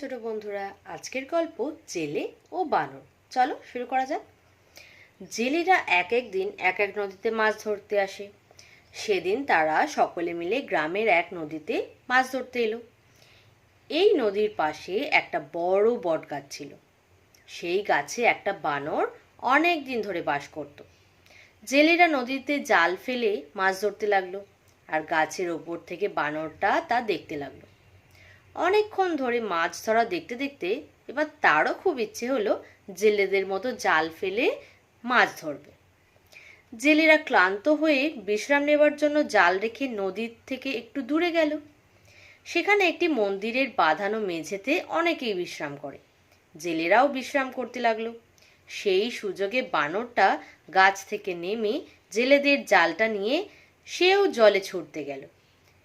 ছোট বন্ধুরা, আজকের গল্প জেলে ও বানর। চলো শুরু করা যাক। জেলেরা এক এক দিন এক এক নদীতে মাছ ধরতে আসে। সেদিন তারা সকলে মিলে গ্রামের এক নদীতে মাছ ধরতে এলো। এই নদীর পাশে একটা বড় বট গাছ ছিল। সেই গাছে একটা বানর অনেক দিন ধরে বাস করত। জেলেরা নদীতে জাল ফেলে মাছ ধরতে লাগল, আর গাছের ওপর থেকে বানরটা তা দেখতে লাগল। অনেকক্ষণ ধরে মাছ ধরা দেখতে দেখতে এবার তারও খুব ইচ্ছে হলো জেলেদের মতো জাল ফেলে মাছ ধরবে। জেলেরা ক্লান্ত হয়ে বিশ্রাম নেবার জন্য জাল রেখে নদীর থেকে একটু দূরে গেল। সেখানে একটি মন্দিরের বাঁধানো মেঝেতে অনেকেই বিশ্রাম করে। জেলেরাও বিশ্রাম করতে লাগল। সেই সুযোগে বানরটা গাছ থেকে নেমে জেলেদের জালটা নিয়ে সেও জলে ছুটতে গেল।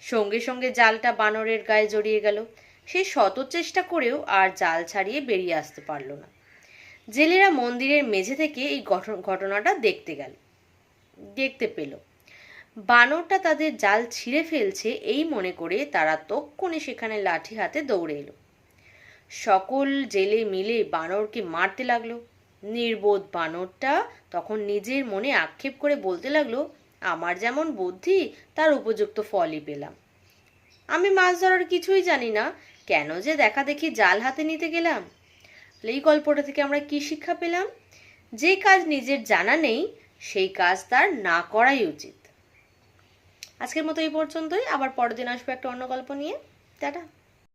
সঙ্গে সঙ্গে জালটা বানরের গায়ে জড়িয়ে গেল। সে শত চেষ্টা করেও আর জাল ছাড়িয়ে বেরিয়ে আসতে পারল না। জেলেরা মন্দিরের মেঝে থেকে এই ঘটন- ঘটনাটা দেখতে গেল, দেখতে পেল। বানরটা তাদের জাল ছিঁড়ে ফেলছে এই মনে করে তারা তক্ষণে সেখানে লাঠি হাতে দৌড়ে এলো। সকল জেলে মিলে বানরকে মারতে লাগল। নির্বোধ বানরটা তখন নিজের মনে আক্ষেপ করে বলতে লাগল, আমার যেমন বুদ্ধি, তার উপযুক্ত ফলই পেলাম। আমি মাছ ধরার কিছুই জানি না। কেন যে দেখা দেখি জাল হাতে নিতে গেলাম? এই গল্পটা থেকে আমরা কি শিক্ষা পেলাম? যে কাজ নিজের জানা নেই, সেই কাজ তার না করাই উচিত। আজকের মতো এই পর্যন্তই। আবার পরের দিন আসব একটা অন্য গল্প নিয়ে। টাটা।